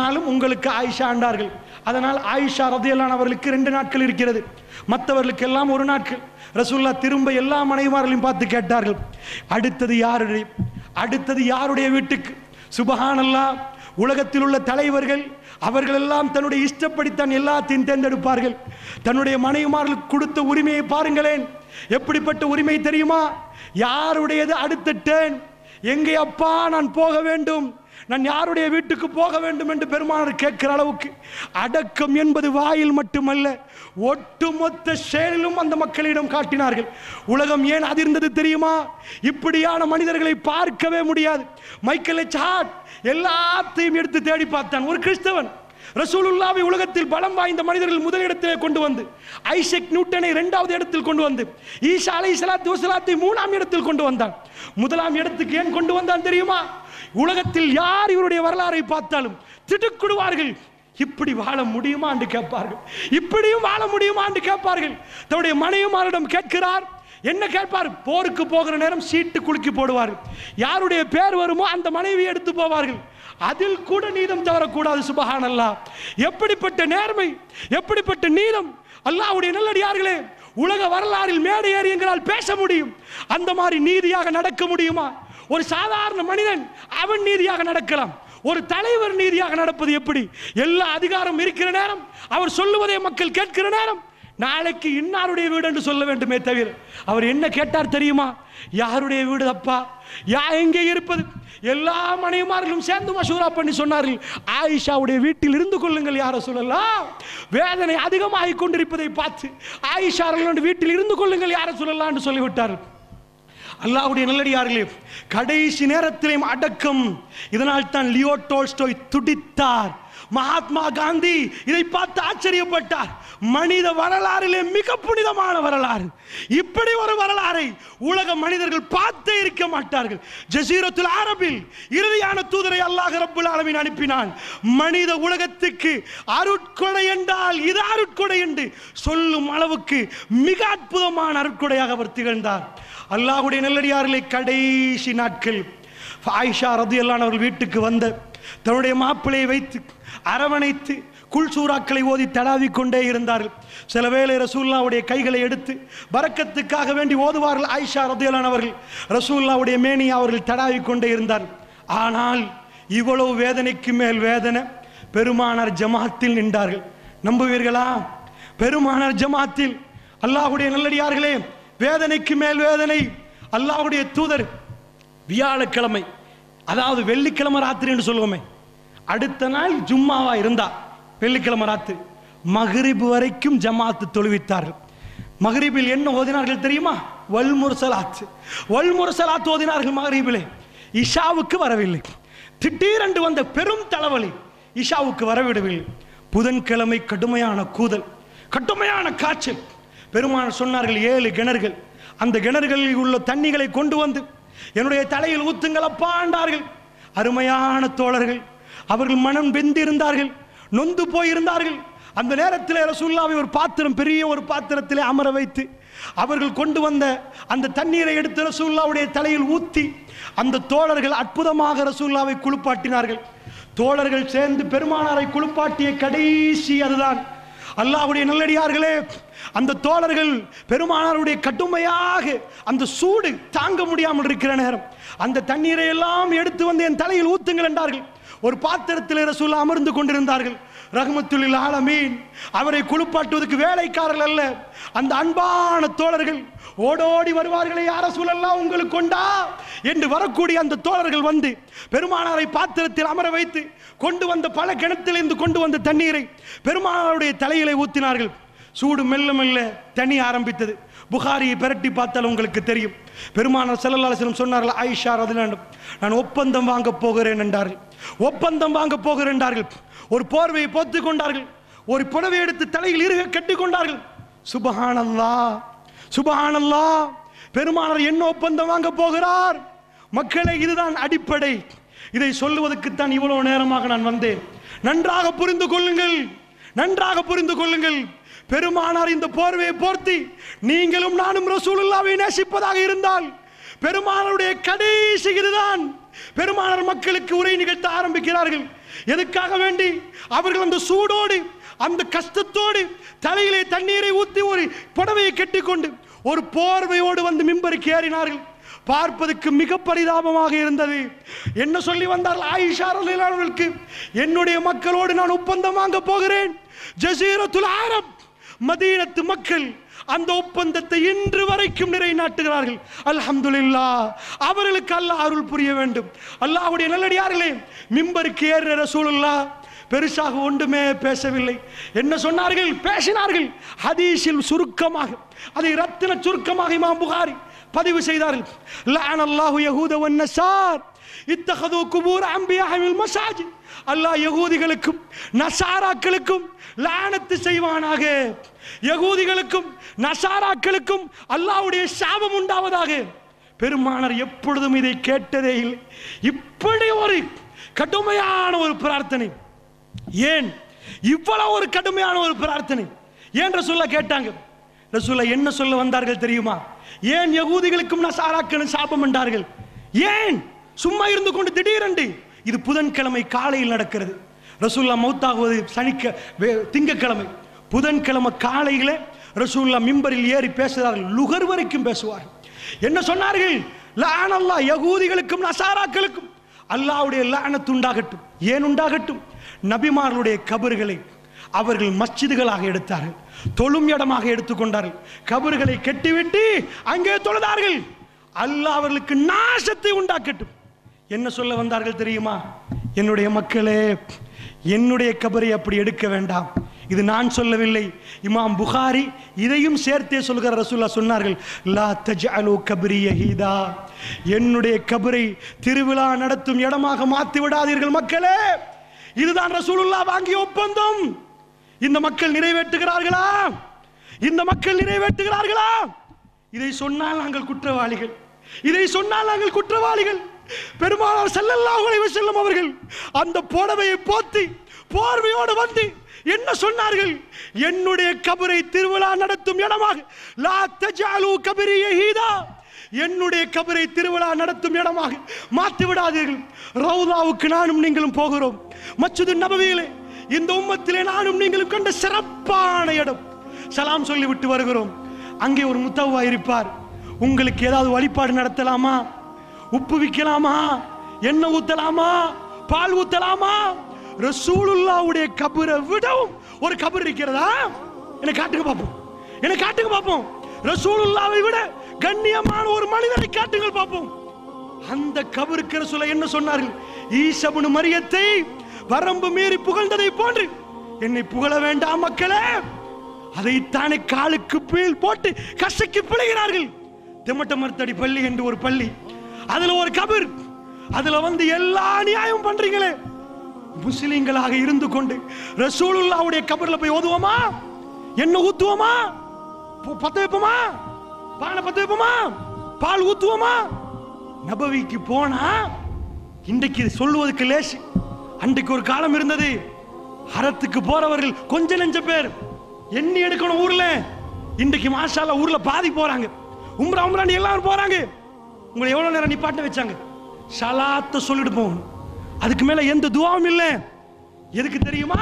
நாளும் உங்களுக்கு ஆயிஷா ஆண்டார்கள். அதனால் ஆயிஷா ரதையெல்லாம் அவர்களுக்கு ரெண்டு நாட்கள் இருக்கிறது. மற்றவர்களுக்கு எல்லாம் ஒரு நாட்கள். ரசூல்லா திரும்ப எல்லா மனைவிமார்களையும் பார்த்து கேட்டார்கள். அடுத்தது யாருடைய? அடுத்தது யாருடைய வீட்டுக்கு? சுபஹானல்லா உலகத்தில் உள்ள தலைவர்கள் அவர்கள் எல்லாம் தன்னுடைய இஷ்டப்படித்தான் எல்லாத்தையும் தேர்ந்தெடுப்பார்கள். தன்னுடைய மனைவிமார்களுக்கு கொடுத்த உரிமையை பாருங்களேன். எப்படிப்பட்ட உரிமை தெரியுமா? யாருடையது? அடுத்துட்டேன் எங்கே அப்பா நான் போக வேண்டும்? நான் யாருடைய வீட்டுக்கு போக வேண்டும் என்று பெருமானார் கேட்கிற அளவுக்கு அடக்கம் என்பது வாயில் மட்டுமல்ல ஒட்டுமொத்த செயலிலும் அந்த மக்களிடம் காட்டினார்கள். உலகம் ஏன் அதிர்ந்தது தெரியுமா? இப்படியான மனிதர்களை பார்க்கவே முடியாது. மைக்கேல் சாட் எல்லாத்தையும் எடுத்து தேடி பார்த்தான். ஒரு கிறிஸ்தவன் ரசூலுல்லாவை உலகத்தில் பலம் வாய்ந்த மனிதர்கள் முதலிடத்திலே கொண்டு வந்து ஐசக் நியூட்டனை இரண்டாவது இடத்தில் கொண்டு வந்து ஈஷா அலை சலாத்து வசலாத்தை மூணாம் இடத்தில் கொண்டு வந்தான். முதலாம் இடத்துக்கு ஏன் கொண்டு வந்தான் தெரியுமா? உலகத்தில் யார் இவருடைய வரலாறை பார்த்தாலும் திட்டுக்குடுவார்கள் இப்படி வாழ முடியுமா என்று கேட்பார்கள். இப்படியும் வாழ முடியுமா என்று கேட்பார்கள். தன்னுடைய மனைவிமாரிடம் கேட்கிறார். என்ன கேட்பார்? போருக்கு போகிற நேரம் சீட்டு குலுக்கி போடுவார்கள் யாருடைய பேர் வருமோ அந்த மனைவி எடுத்து போவார்கள். அதில் கூட நீதம் தவறக்கூடாது சுபஹான் அல்லாஹ் எப்படிப்பட்ட நேர்மை எப்படிப்பட்ட நீதம்? அல்லாவுடைய நல்லடியார்களே உலக வரலாறில் மேடை ஏறி எங்களால் பேச முடியும். அந்த மாதிரி நீதியாக நடக்க முடியுமா? ஒரு சாதாரண மனிதன் அவன் நீதியாக நடக்கலாம். ஒரு தலைவர் நீதியாக நடப்பது எப்படி? எல்லா அதிகாரம் இருக்கிற நேரம் அவர் சொல்லுவதை மக்கள் கேட்கிற நேரம் நாளைக்கு இன்னாருடைய வீடு என்று சொல்ல வேண்டுமே தவிர அவர் என்ன கேட்டார் தெரியுமா? யாருடைய வீடு அப்பா? யா எங்கே இருப்பது? எல்லா மனைவிமார்களும் சேர்ந்து மசூரா பண்ணி சொன்னார்கள் ஆயிஷாவுடைய வீட்டில் இருந்து கொள்ளுங்கள் யார சொல்லலாம் வேதனை அதிகமாகிக் கொண்டிருப்பதை பார்த்து ஆயிஷா வீட்டில் இருந்து கொள்ளுங்கள் யார சொல்லலாம் என்று சொல்லிவிட்டார்கள். அல்லாவுடைய நல்லடியார்களே கடைசி நேரத்திலேயும் அடக்கம். இதனால் தான் லியோ டோல்ஸ்டோய் துடித்தார். மகாத்மா காந்தி இதை பார்த்து ஆச்சரியப்பட்டார். மனித வரலாறிலே மிக புனிதமான வரலாறு. இப்படி ஒரு வரலாறை உலக மனிதர்கள் பார்த்தே இருக்க மாட்டார்கள். ஜசீரத்துல் அரபில் இறுதியான தூதரை அல்லாஹ் ரப்புல் அளவின் அனுப்பினான். மனித உலகத்துக்கு அருட்கொடை என்றால் இது அருட்கொடை என்று சொல்லும் அளவுக்கு மிக அற்புதமான அருட்கொடையாக அவர் திகழ்ந்தார். அல்லாஹுடைய நல்லடியார்களை கடைசி நாட்கள். ஆயிஷா ரதியல்லான் அவர்கள் வீட்டுக்கு வந்த தன்னுடைய மாப்பிளையை வைத்து அரவணைத்து குல்சூராக்களை ஓதி தடாவி கொண்டே இருந்தார்கள். சில வேளை ரசூல்லாவுடைய கைகளை எடுத்து பறக்கத்துக்காக வேண்டி ஓதுவார்கள் ஆயிஷா ரதியல்லான் அவர்கள். ரசூல்லாவுடைய மேனி அவர்கள் தடாவி கொண்டே இருந்தார்கள் ஆனால் இவ்வளவு வேதனைக்கு மேல் வேதனை பெருமானார் ஜமாத்தில் நின்றார்கள். நம்புவீர்களா? பெருமானார் ஜமாத்தில் அல்லாஹுடைய நல்லடியார்களே வேதனைக்கு மேல் வேதனை அல்லாஹ்வுடைய தூதர் வியாழக்கிழமை அதாவது வெள்ளிக்கிழமை ராத்திரி என்று சொல்லுவோமே. அடுத்த நாள் ஜும்மாவா இருந்தா வெள்ளிக்கிழமை ராத்திரி. மகரிபு வரைக்கும் ஜமாத்து தொழுவித்தார்கள். மகரிபில் என்ன ஓதினார்கள் தெரியுமா? வல்முரசலாத்து வல்முரசலாத்து ஓதினார்கள் மகரிபிலே. இஷாவுக்கு வரவில்லை. திடீரென்று வந்த பெரும் தலைவலி இஷாவுக்கு வரவிடவில்லை. புதன்கிழமை கடுமையான கூதல் கடுமையான காய்ச்சல். பெருமாள் சொன்னார்கள் ஏழு கிணறுகள். அந்த கிணறுகளில் உள்ள தண்ணிகளை கொண்டு வந்து என்னுடைய தலையில் ஊத்துங்கள் அப்பாண்டார்கள் அருமையான தோழர்கள் அவர்கள் மனம் வெந்திருந்தார்கள் நொந்து போயிருந்தார்கள். அந்த நேரத்தில் ரசூல்லாவை ஒரு பாத்திரம் பெரிய ஒரு பாத்திரத்திலே அமர வைத்து அவர்கள் கொண்டு வந்த அந்த தண்ணீரை எடுத்து ரசூல்லாவுடைய தலையில் ஊத்தி அந்த தோழர்கள் அற்புதமாக ரசூல்லாவை குளிப்பாட்டினார்கள். தோழர்கள் சேர்ந்து பெருமானாரை குளிப்பாட்டிய கடைசி அதுதான். அல்லாஹுடைய நல்லடியார்களே அந்த தோழர்கள் பெருமானாருடைய கடுமையாக அந்த சூடு தாங்க முடியாமல் இருக்கிற நேரம். அந்த தண்ணீரை எல்லாம் எடுத்து வந்து என் தலையில் ஊத்துங்கள் என்றார்கள். ஒரு பாத்திரத்தில் ரசூல் அமர்ந்து கொண்டிருந்தார்கள். ரஹமத்துல்லில் ஆலமீன். அவரை குளிப்பாட்டுவதற்கு வேலைக்காரர்கள் அல்ல. அந்த அன்பான தோழர்கள் ஓடோடி வருவார்களே யார சூழல்லாம் உங்களுக்கு கொண்டா? என்று வரக்கூடிய அந்த தோழர்கள் வந்து பெருமானாரை பாத்திரத்தில் அமர வைத்து கொண்டு வந்த பல கிணத்திலிருந்து கொண்டு வந்த தண்ணீரை பெருமானாருடைய தலையிலே ஊத்தினார்கள். சூடு மெல்ல மெல்ல தண்ணி ஆரம்பித்தது. புகாரியை பிரட்டி பார்த்தால் உங்களுக்கு தெரியும். பெருமானார் செல்லல்லாசனம் சொன்னார்கள் ஆயிஷா ரதிலாண்டும் நான் ஒப்பந்தம் வாங்க போகிறேன் என்றார்கள். ஒப்பந்தம் வாங்க போகிறேன் என்றார்கள். ஒரு போர்வையை போத்து கொண்டார்கள். ஒரு புடவை எடுத்து தலையில் இருக கட்டி கொண்டார்கள். சுபஹானல்லா சுபஹானல்லா பெருமானார் என்ன ஒப்பந்தம் வாங்க போகிறார்? மக்களை இதுதான் அடிப்படை. இதை சொல்லுவதற்குத்தான் இவ்வளவு நேரமாக நான் வந்தேன். நன்றாக புரிந்து கொள்ளுங்கள். நன்றாக புரிந்து கொள்ளுங்கள். பெருமானார் இந்த போர்வையை போர்த்தி நீங்களும் நானும் ரசூலுல்லாவை நேசிப்பதாக இருந்தால் பெருமானாருடைய கடைசி இதுதான். பெருமானார் மக்களுக்கு உரை நிகழ்த்த ஆரம்பிக்கிறார்கள். எதுக்காக வேண்டி? அவர்கள் அந்த சூடோடு அந்த கஷ்டத்தோடு தலையிலே தண்ணீரை ஊற்றி ஒரு புடவையை கெட்டிக்கொண்டு ஒரு போர்வையோடு வந்து மிம்பருக்கு ஏறினார்கள். பார்ப்பதற்கு மிக பரிதாபமாக இருந்தது. என்ன சொல்லி வந்தார்கள்? ஆயிஷா ரலியல்லாஹு என்னுடைய மக்களோடு நான் ஒப்பந்தம் வாங்க போகிறேன். ஜசீரத்துல் அரப் மதீனத்து மக்கள் அந்த ஒப்பந்தத்தை இன்று வரைக்கும் நிறைநாட்டுகிறார்கள். அல்ஹம்துலில்லாஹ் அவர்களுக்கு அல்லாஹ் அருள் புரிய வேண்டும். அல்லாஹுடைய நல்லடியார்களே மிம்பருக்கு ஏறுற சூழல்லா பெருசாக ஒன்றுமே பேசவில்லை. என்ன சொன்னார்கள்? பேசினார்கள். ஹதீஷில் சுருக்கமாக அதை ரத்தின சுருக்கமாக இமாம் புகாரி பதிவு செய்தார்கள். லஅன அல்லாஹு யஹூத வன் நஸார் இத்தகது குபூர் அம்பியாஹில் மசாஜித். அல்லாஹ் யகூதிகளுக்கும் நசாராக்களுக்கும் லானத்து செய்வானாக. யகூதிகளுக்கும் நசாராக்களுக்கும் அல்லாஹ்வுடைய சாபம் உண்டாவதாக. பெருமானர் எப்பொழுதும் இதை கேட்டதே இல்லை. இப்படி ஒரு கடுமையான ஒரு பிரார்த்தனை. ஏன்? இவ்வளவு ஒரு கடுமையான ஒரு பிரார்த்தனை. ஏன் ரசூல்லா கேட்டாங்க? ரசூல்லா என்ன சொல்ல வந்தார்கள் தெரியுமா? ஏன் யகூதிகளுக்கும் நசாராக்களும் சாபம் என்றார்கள் ஏன்? சும்மா இருந்து கொண்டு திடீரென்று இது புதன்கிழமை காலையில் நடக்கிறது. ரசூல்லா மௌத்தாகுவது சனிக்க வே- திங்கட்கிழமை. புதன்கிழமை காலையில் ரசூல்லா மிம்பரில் ஏறி பேசுகிறார்கள். லுகர் வரைக்கும் பேசுவார்கள். என்ன சொன்னார்கள்? லானல்லா யகூதிகளுக்கும் நசாராக்களுக்கும். அல்லாஹ்வுடைய லானத்து உண்டாகட்டும். ஏன் உண்டாகட்டும்? நபிமார்களுடைய கபர்களை அவர்கள் மஸ்ஜிதுகளாக எடுத்தார்கள். தொழும் இடமாக எடுத்துக்கொண்டார்கள் கபர்களை கெட்டிவிட்டு அங்கே தொழுதார்கள். அல்லாஹ் அவர்களுக்கு நாசத்தை உண்டாக்கட்டும். என்ன சொல்ல வந்தார்கள் தெரியுமா? என்னுடைய மக்களே என்னுடைய கபரை அப்படி எடுக்க வேண்டாம். இது நான் சொல்லவில்லை. இமாம் புகாரி இதையும் சேர்த்தே சொல்கிற ரசூல்லா சொன்னார்கள் லா தஜ்அலு கபரி யஹீதா. என்னுடைய கபரை திருவிழா நடத்தும் இடமாக மாற்றி விடாதீர்கள் மக்களே. இதுதான் ரசூலுல்லா வாங்கிய ஒப்பந்தம். இந்த மக்கள் நிறைவேற்றுகிறார்களா? இந்த மக்கள் நிறைவேற்றுகிறார்களா? இதை சொன்னால் நாங்கள் குற்றவாளிகள். இதை சொன்னால் நாங்கள் குற்றவாளிகள். பெருமானார் ஸல்லல்லாஹு அலைஹி செல்லும் அவர்கள் அந்த புடவையை போத்தி போர்வையோடு வந்து என்ன சொன்னார்கள்? என்னுடைய கபரை திருவிழா நடத்தும் இடமாக லா தஜாலு கபரி ஹீதா என்னுடைய கபரை திருவிழா நடத்தும் இடமாக மாற்றி விடாதீர்கள். ரவுதாவுக்கு நானும் நீங்களும் போகிறோம். மச்சுது நபவியிலே இந்த உம்மத்திலே நானும் நீங்களும் கண்ட சிறப்பான இடம். சலாம் சொல்லிவிட்டு வருகிறோம். அங்கே ஒரு முத்தவா இருப்பார். உங்களுக்கு ஏதாவது வழிபாடு நடத்தலாமா? உப்பு விற்கலாமா? எண்ணெய் ஊத்தலாமா? பால் ஊத்தலாமா? ரசூலுல்லாவுடைய கபரை விடவும் ஒரு கபர் இருக்கிறதா? என்னை காட்டுங்க பார்ப்போம் என்னை காட்டுங்க பார்ப்போம் ரசூலுல்லாவை விட கண்ணியமான ஒரு மனிதரை காட்டுங்கள் பார்ப்போம் அந்த கபருக்கு ரசூல என்ன சொன்னார்கள்? ஈசபுனு மரியத்தை வரம்பு மீறி புகழ்ந்ததை போன்று என்னை புகழ வேண்டாம் மக்களே. அதைத்தானே காலுக்கு பீல் போட்டு கசக்கி பிழைகிறார்கள். திமட்ட மருத்தடி பள்ளி என்று ஒரு பள்ளி. அதுல ஒரு கபர். அதுல வந்து எல்லா நியாயம் பண்றீங்களே. முஸ்லிம்களாக இருந்து கொண்டு ரசூலுல்லாவுடைய கபர்ல போய் ஓதுவோமா? என்ன ஊத்துவோமா? பத்த வைப்போமா? பானை பத்த வைப்போமா? பால் ஊத்துவோமா? நபவிக்கு போனா இன்றைக்கு இது சொல்லுவதற்கு லேசு. அன்றைக்கு ஒரு காலம் இருந்தது. அறத்துக்கு போறவர்கள் கொஞ்ச நெஞ்ச பேர். எண்ணி எடுக்கணும் ஊர்ல. இன்றைக்கு மாஷால ஊர்ல பாதி போறாங்க. உம்ரா உம்ராண்டி எல்லாரும் போறாங்க. உங்களை எவ்வளவு நேரம் நிப்பாட்ட வச்சாங்க? சலாத்த சொல்லிட்டு போகணும் அதுக்கு மேல எந்த துவாவும் இல்லை. எதுக்கு தெரியுமா?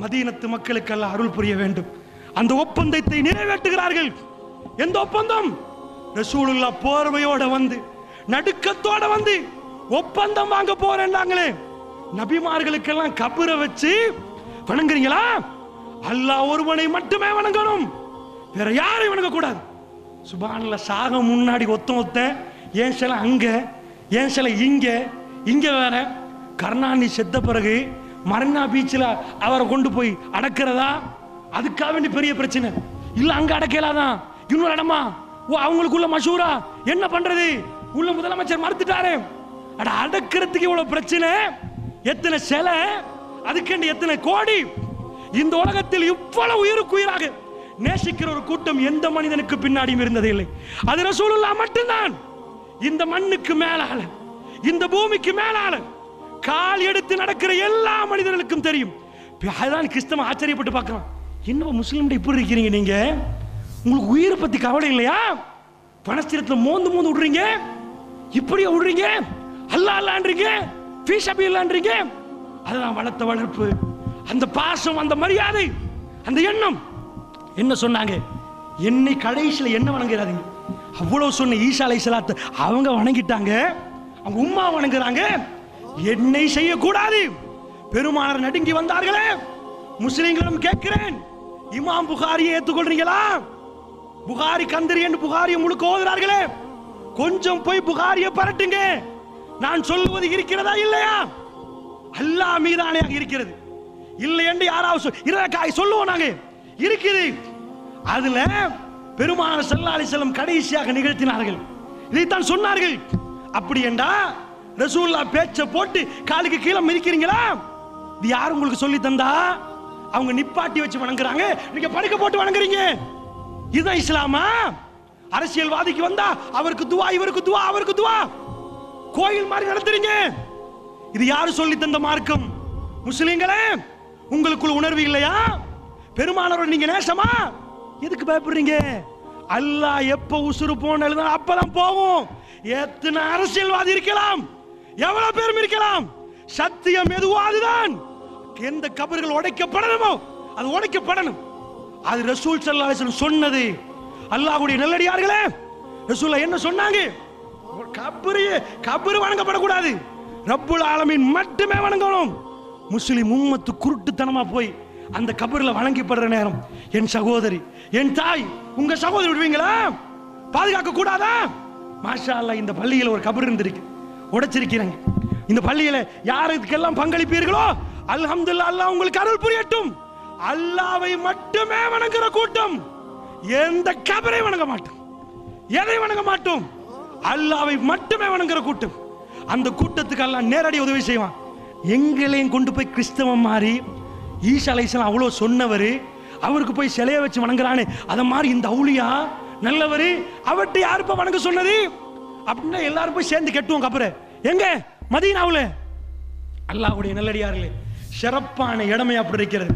மதீனத்து மக்களுக்கெல்லாம் அருள் புரிய வேண்டும். அந்த ஒப்பந்தத்தை நிறைவேற்றுகிறார்கள். எந்த ஒப்பந்தம்? ரசூலுல்லா போர்வையோட வந்து நடுக்கத்தோட வந்து ஒப்பந்தம் வாங்க போறேன்னாங்களே நபிமார்களுக்கெல்லாம் கபரை வச்சு வணங்குறீங்களா? அல்லாஹ் ஒருவனை மட்டுமே வணங்கணும். வேற யாரையும் வணங்க கூடாது சுபானில் சாக முன்னாடி ஒத்த ஒத்த ஏன் சில அங்க ஏன் சில இங்கே இங்கே வேற. கருணாநிதி செத்த பிறகு மரண்ணா பீச்சில் அவரை கொண்டு போய் அடக்கிறதா? அதுக்காக வேண்டி பெரிய பிரச்சனை. இல்லை அங்கே அடக்கலாதான். இன்னொரு இடமா? ஓ அவங்களுக்குள்ள மஷூரா என்ன பண்றது? உள்ள முதலமைச்சர் மறுத்துட்டாரு. அட அடக்கிறதுக்கு இவ்வளவு பிரச்சனை? எத்தனை சிலை? அதுக்கெண்டு எத்தனை கோடி? இந்த உலகத்தில் இவ்வளவு உயிருக்கு உயிராக நேசிக்கிற ஒரு கூட்டம் எந்த மனிதனுக்கு பின்னாடியும் இருந்தது இல்லை அது ரசூலுல்லா மட்டும்தான். இந்த மண்ணுக்கு மேலால இந்த பூமிக்கு மேலால கால் எடுத்து நடக்கிற எல்லா மனிதர்களுக்கும் தெரியும். அதுதான் கிறிஸ்தவ ஆச்சரியப்பட்டு பார்க்கலாம் என்ன முஸ்லீம் இப்படி இருக்கிறீங்க நீங்க? உங்களுக்கு உயிரை பத்தி கவலை இல்லையா? பணஸ்திரத்தில் மோந்து மோந்து விடுறீங்க? இப்படியே விடுறீங்க? அல்லா அல்லான்றீங்க? பீஷபி இல்லான்றீங்க அதுதான் வளர்த்த வளர்ப்பு. அந்த பாசம் அந்த மரியாதை அந்த எண்ணம். என்ன சொன்னாங்க? என்னை கடைசியில் என்ன வணங்குறாதீங்க? அவ்வளோ சொன்ன ஈசா அலை அவங்க வணங்கிட்டாங்க. அவங்க உம்மா வணங்குறாங்க. என்னை செய்யக்கூடாது. பெருமானார் நடுங்கி வந்தார்களே. முஸ்லிம்களிடம் கேட்கிறேன். இமாம் புகாரியை ஏற்றுக்கொள்றீங்களா புகாரி கந்தரி என்று புகாரியை முழுக்க ஓதுறார்களே. கொஞ்சம் போய் புகாரியை பரட்டுங்க. நான் சொல்லுவது இருக்கிறதா இல்லையா? அல்லாஹ் மீதானையாக இருக்கிறது. இல்லை என்று யாராவது சொல் இருக்காய் சொல்லுவோம் நாங்கள் இருக்குது அதுல பெருமான சல்லா அலிசல்லம் கடைசியாக நிகழ்த்தினார்கள். இதைத்தான் சொன்னார்கள். அப்படி என்றா ரசூல்லா பேச்ச போட்டு காலுக்கு கீழே மிதிக்கிறீங்களா? இது யார் உங்களுக்கு சொல்லி தந்தா? அவங்க நிப்பாட்டி வச்சு வணங்குறாங்க. நீங்க படுக்க போட்டு வணங்குறீங்க. இதுதான் இஸ்லாமா? அரசியல்வாதிக்கு வந்தா அவருக்கு துவா இவருக்கு துவா அவருக்கு துவா. கோயில் மாதிரி நடத்துறீங்க. இது யாரு சொல்லி தந்த மார்க்கம்? முஸ்லிம்களே உங்களுக்குள் உணர்வு இல்லையா? பெருமானவர் நீங்க நேசமா? எதுக்கு பயப்படுறீங்க? அல்லாஹ் எப்ப உசுறு போன அப்பதான் போகும். எத்தனை அரசியல்வாதி இருக்கலாம்? எவ்வளவு பேரும் இருக்கலாம்? சத்தியம் எதுவோ அதுதான் எந்த கபர்கள் உடைக்கப்படணுமோ அது உடைக்கப்படணும். அது ரசூல் சல்லா சொன்னது. அல்லாஹுடைய நல்லடியார்களே ரசூல்லா என்ன சொன்னாங்க? கபரு கபரு வணங்கப்படக்கூடாது. ரப்புல் ஆலமீன் மட்டுமே வணங்கணும். முஸ்லிம் உம்மத்து குருட்டுத்தனமா போய் அந்த கபரில் வணங்கிப்படுற நேரம். என் சகோதரி என் தாய் உங்க சகோதரி விடுவீங்களா? பாதுகாக்க கூடாதா? மாஷா அல்லாஹ் இந்த பள்ளியில் ஒரு கபர் இருந்திருக்கு. உடைச்சிருக்கிறாங்க. இந்த பள்ளியில யாருக்கெல்லாம் பங்களிப்பீர்களோ அல்ஹம்துல்லா அல்லாஹ் உங்களுக்கு அருள் புரியட்டும். அல்லாவை மட்டுமே வணங்குற கூட்டம். எந்த கபரை வணங்க மாட்டோம். எதை வணங்க மாட்டோம்? அல்லாவை மட்டுமே வணங்குற கூட்டம். அந்த கூட்டத்துக்கு அல்லாஹ் நேரடி உதவி செய்வான். எங்களையும் கொண்டு போய் கிறிஸ்தவம் மாறி ஈசா அலைசலாம் அவ்வளோ சொன்னவர் அவருக்கு போய் சிலையை வச்சு வணங்குறானே. அதை மாதிரி இந்த அவுளியா நல்லவர் அவர்கிட்ட யாருப்பா வணங்க சொன்னது? அப்படின்னா எல்லாரும் போய் சேர்ந்து கெட்டுவோம் அப்புறம் எங்க? மதீனாவுல. அல்லாஹ்வுடைய நல்லடியார்களே சிறப்பான இடமே அப்படி இருக்கிறது?